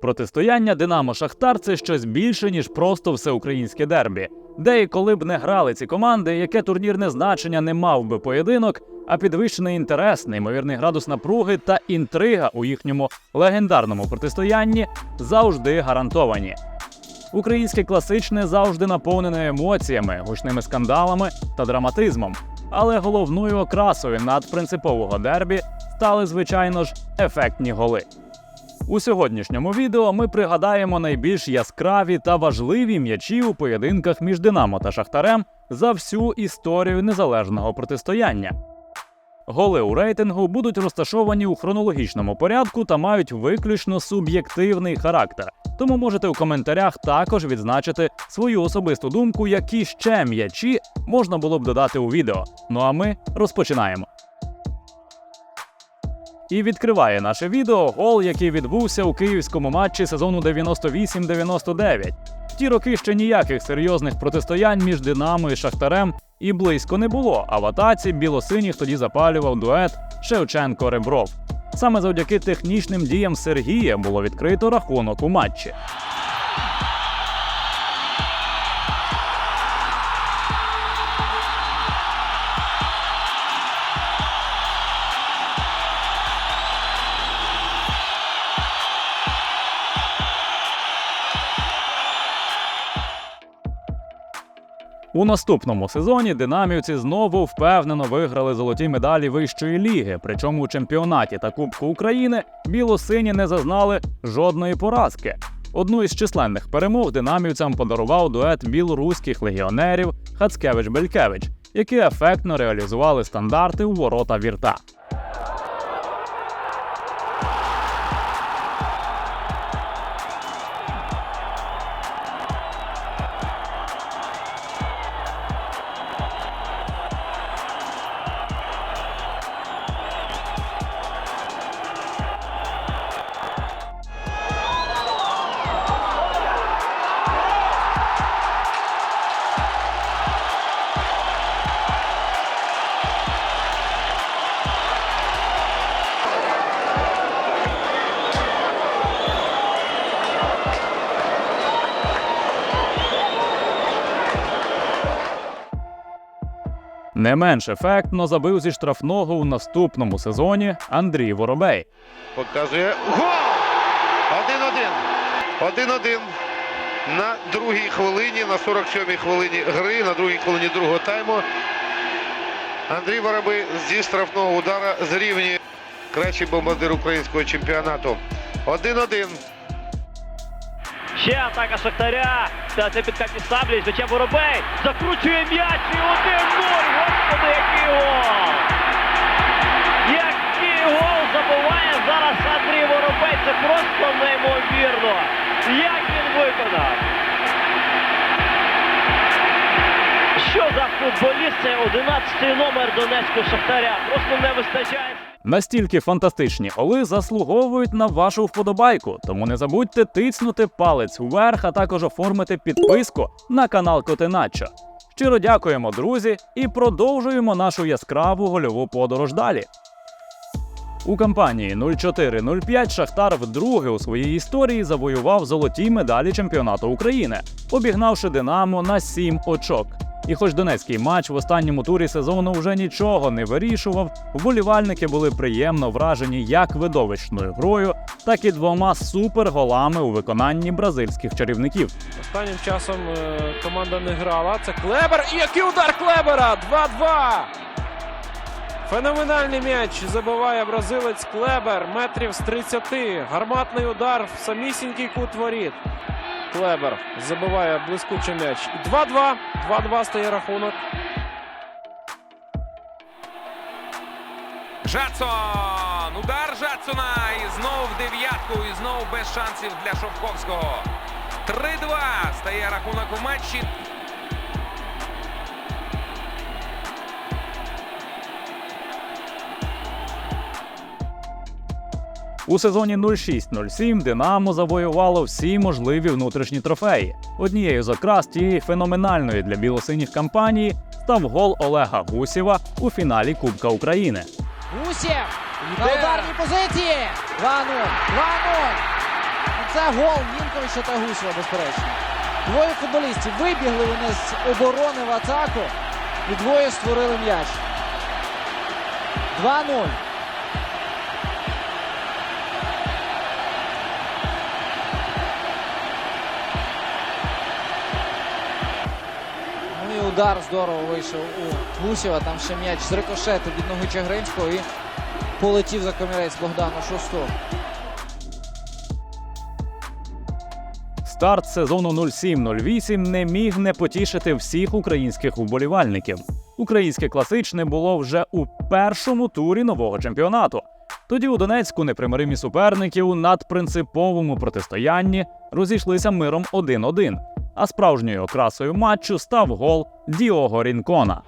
Протистояння Динамо Шахтар це щось більше, ніж просто всеукраїнське дербі. Де і коли б не грали ці команди, яке турнірне значення не мав би поєдинок, а підвищений інтерес, неймовірний градус напруги та інтрига у їхньому легендарному протистоянні завжди гарантовані. Українське класичне завжди наповнене емоціями, гучними скандалами та драматизмом. Але головною окрасою надпринципового дербі стали, звичайно ж, ефектні голи. У сьогоднішньому відео ми пригадаємо найбільш яскраві та важливі м'ячі у поєдинках між Динамо та Шахтарем за всю історію незалежного протистояння. Голи у рейтингу будуть розташовані у хронологічному порядку та мають виключно суб'єктивний характер. Тому можете у коментарях також відзначити свою особисту думку, які ще м'ячі можна було б додати у відео. Ну а ми розпочинаємо. І відкриває наше відео гол, який відбувся у київському матчі сезону 98-99. В ті роки ще ніяких серйозних протистоянь між Динамо і Шахтарем і близько не було. А в атаці білосиніх тоді запалював дует Шевченко Ребров. Саме завдяки технічним діям Сергія було відкрито рахунок у матчі. У наступному сезоні динамівці знову впевнено виграли золоті медалі вищої ліги. Причому у чемпіонаті та Кубку України білосині не зазнали жодної поразки. Одну із численних перемог динамівцям подарував дует білоруських легіонерів Хацкевич-Белькевич, які ефектно реалізували стандарти у ворота вірта. Не менш ефектно забив зі штрафного у наступному сезоні Андрій Воробей. Показує гол! 1-1. 1-1 на другій хвилині, на 47-й хвилині гри, на другій хвилині другого тайму. Андрій Воробей зі штрафного удара зрівнює кращий бомбардир українського чемпіонату. 1-1. Ще атака Шахтаря. Та це підкатні саблі. Зачем Воробей. Закручує м'яч і 1-0. Господи, який гол! Який гол забуває зараз Андрій Воробей. Це просто неймовірно. Як він виконав? Що за футболіст? Це 11-й номер Донецького Шахтаря. Просто не вистачає. Настільки фантастичні голи заслуговують на вашу вподобайку, тому не забудьте тицнути палець вверх, а також оформити підписку на канал Котиначо. Щиро дякуємо, друзі, і продовжуємо нашу яскраву гольову подорож далі. У кампанії 04-05 Шахтар вдруге у своїй історії завоював золоті медалі чемпіонату України, обігнавши Динамо на 7 очок. І хоч донецький матч в останньому турі сезону вже нічого не вирішував, вболівальники були приємно вражені як видовищною грою, так і двома суперголами у виконанні бразильських чарівників. Останнім часом е, команда не грала. Це Клебер. І який удар Клебера! 2-2! Феноменальний м'яч забиває бразилець Клебер. Метрів з 30. Гарматний удар в самісінький кут воріт. Клебер забиває блискучий м'яч. 2-2. 2-2 стає рахунок. Жадсон! Удар Жадсона! І знову в дев'ятку, і знову без шансів для Шовковського. 3-2 стає рахунок у матчі. У сезоні 06-07 Динамо завоювало всі можливі внутрішні трофеї. Однією з окрас тієї феноменальної для білосиніх кампанії став гол Олега Гусєва у фіналі Кубка України. Гусєв на ударній позиції. 2-0. 2-0. Це це гол Нінковича та Гусєва, безперечно. Двоє футболістів вибігли вони з оборони в атаку і двоє створили м'яч. 2-0. Удар здорово вийшов у Гусєва. Там ще м'яч з рикошету від ноги Чагринського і полетів за комірець Богдана Шостого. Старт сезону 07-08 не міг не потішити всіх українських уболівальників. Українське класичне було вже у першому турі нового чемпіонату. Тоді у Донецьку непримиримі суперники у надпринциповому протистоянні розійшлися миром 1-1. А справжньою окрасою матчу став гол Діого Рінкона.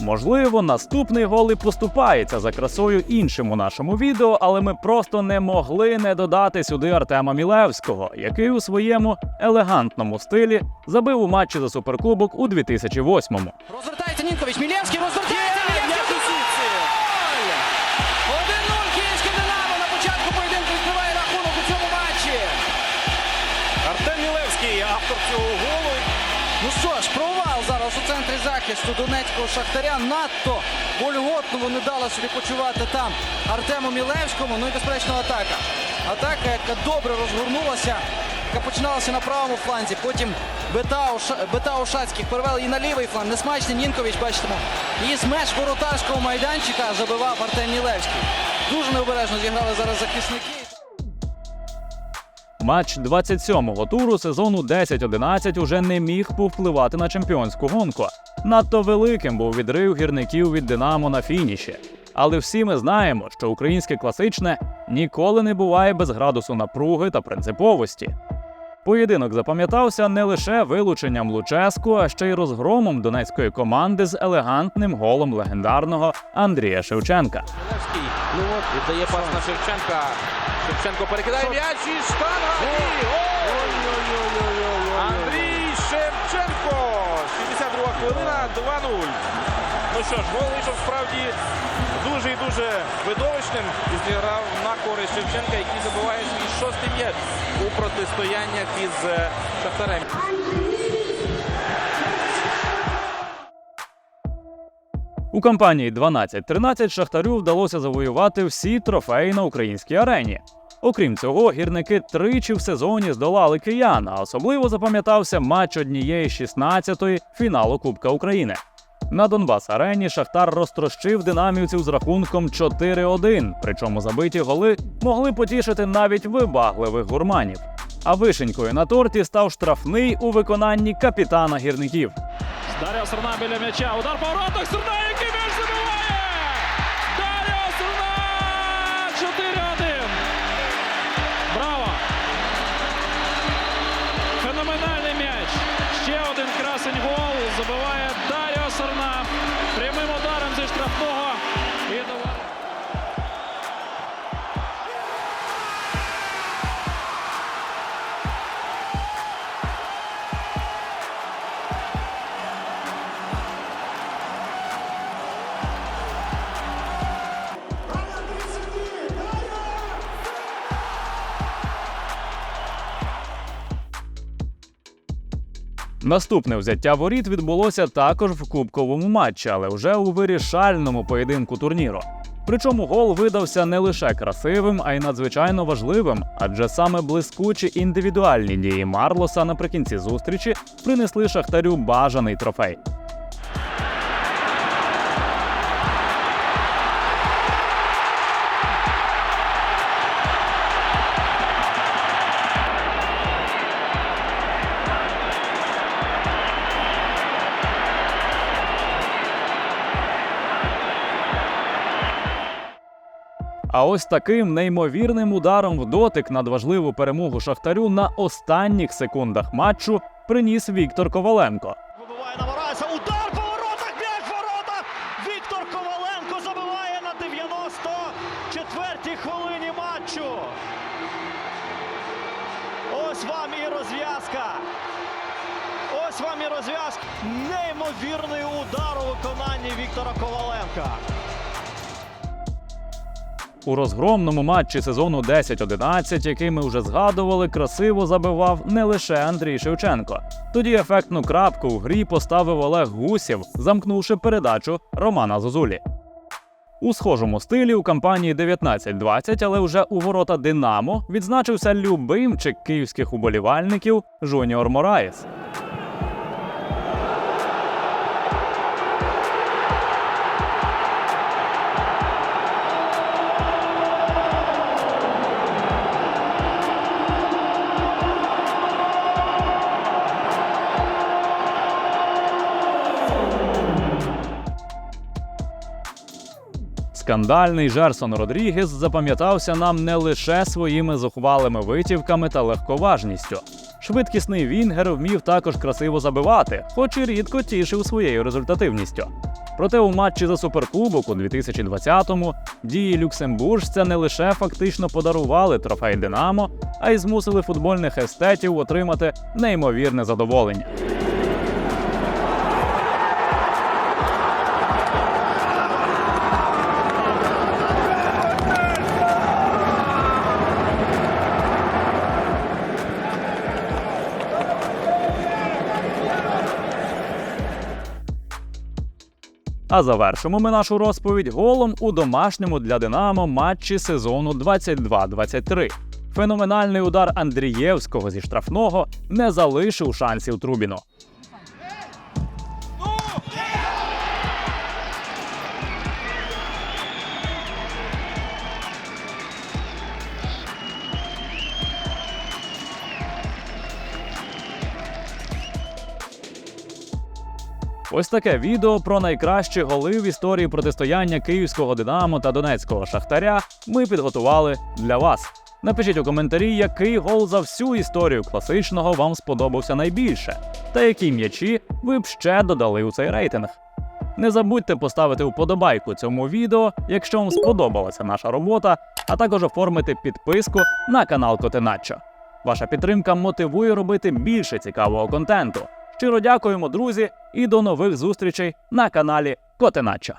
Можливо, наступний гол і поступається за красою іншим у нашому відео, але ми просто не могли не додати сюди Артема Мілевського, який у своєму елегантному стилі забив у матчі за суперкубок у 2008-му. Розвертається Нінкович. Мілєвський розвертається. Мілєвський. Гол! 1-0 Київське Динамо на початку поєдинку відкриває рахунок у цьому матчі. Артем Мілевський, автор цього голу. Ну що ж, провал зараз у центрі захисту Донецького Шахтаря. Надто вольготно не дала собі почувати там Артему Мілевському. Ну і безперечно атака. Атака, яка добре розгорнулася, яка починалася на правому фланзі. Потім Бетау, Ша- Бетау Шацьких перевели і на лівий фланг. Несмачний Нінкович, бачимо. І з меж воротарського майданчика забивав Артем Мілевський. Дуже необережно зіграли зараз захисники. Матч 27-го туру сезону 10-11 уже не міг повпливати на чемпіонську гонку. Надто великим був відрив гірників від Динамо на фініші. Але всі ми знаємо, що українське класичне ніколи не буває без градусу напруги та принциповості. Поєдинок запам'ятався не лише вилученням Луческу, а ще й розгромом донецької команди з елегантним голом легендарного Андрія Шевченка. Мілевський віддає пас на Шевченка. Шевченко перекидає м'яч і штанга. Андрій Шевченко. 62 хвилина, 2-0. Ну що ж, гол вийшов справді дуже і дуже видовищним і зіграв на користь Шевченка, який забиває свій шостий м'яч у протистояннях із е, Шахтарем. У кампанії 12-13 Шахтарю вдалося завоювати всі трофеї на українській арені. Окрім цього, гірники тричі в сезоні здолали киян, а особливо запам'ятався матч однієї 16-ї фіналу Кубка України. На Донбас арені Шахтар розтрощив динамівців з рахунком 4-1, причому забиті голи могли потішити навіть вибагливих гурманів. А вишенькою на торті став штрафний у виконанні капітана гірників. Дар'я Сурна біля м'яча. Удар по воротах. Сурна, який м'яч забиває! Дар'я Сурна! 4-1. Браво! Феноменальний м'яч. Ще один красень гол. Забиває Дар'я Серна. Наступне взяття воріт відбулося також в кубковому матчі, але вже у вирішальному поєдинку турніру. Причому гол видався не лише красивим, а й надзвичайно важливим, адже саме блискучі індивідуальні дії Марлоса наприкінці зустрічі принесли шахтарю бажаний трофей. А ось таким неймовірним ударом в дотик над важливу перемогу Шахтарю на останніх секундах матчу приніс Віктор Коваленко. Вибиває на Морайса. Удар по воротах. М'яч в. Віктор Коваленко забиває на 94-й хвилині матчу. Ось вам і розв'язка. Ось вам і розв'язка. Неймовірний удар у виконанні Віктора Коваленка. У розгромному матчі сезону 10-11, який ми вже згадували, красиво забивав не лише Андрій Шевченко. Тоді ефектну крапку в грі поставив Олег Гусєв, замкнувши передачу Романа Зозулі. У схожому стилі у кампанії 19-20, але вже у ворота Динамо відзначився любимчик київських уболівальників Жуніор Мораєс. Скандальний Жерсон Родрігес запам'ятався нам не лише своїми зухвалими витівками та легковажністю. Швидкісний Вінгер вмів також красиво забивати, хоч і рідко тішив своєю результативністю. Проте у матчі за суперкубок у 2020-му дії люксембуржця не лише фактично подарували трофей Динамо, а й змусили футбольних естетів отримати неймовірне задоволення. А завершимо ми нашу розповідь голом у домашньому для Динамо матчі сезону 22-23. Феноменальний удар Андрієвського зі штрафного не залишив шансів Трубіну. Ось таке відео про найкращі голи в історії протистояння київського Динамо та Донецького Шахтаря ми підготували для вас. Напишіть у коментарі, який гол за всю історію класичного вам сподобався найбільше, та які м'ячі ви б ще додали у цей рейтинг. Не забудьте поставити вподобайку цьому відео, якщо вам сподобалася наша робота, а також оформити підписку на канал Котеначо. Ваша підтримка мотивує робити більше цікавого контенту. Щиро дякуємо, друзі, і до нових зустрічей на каналі Котеначо.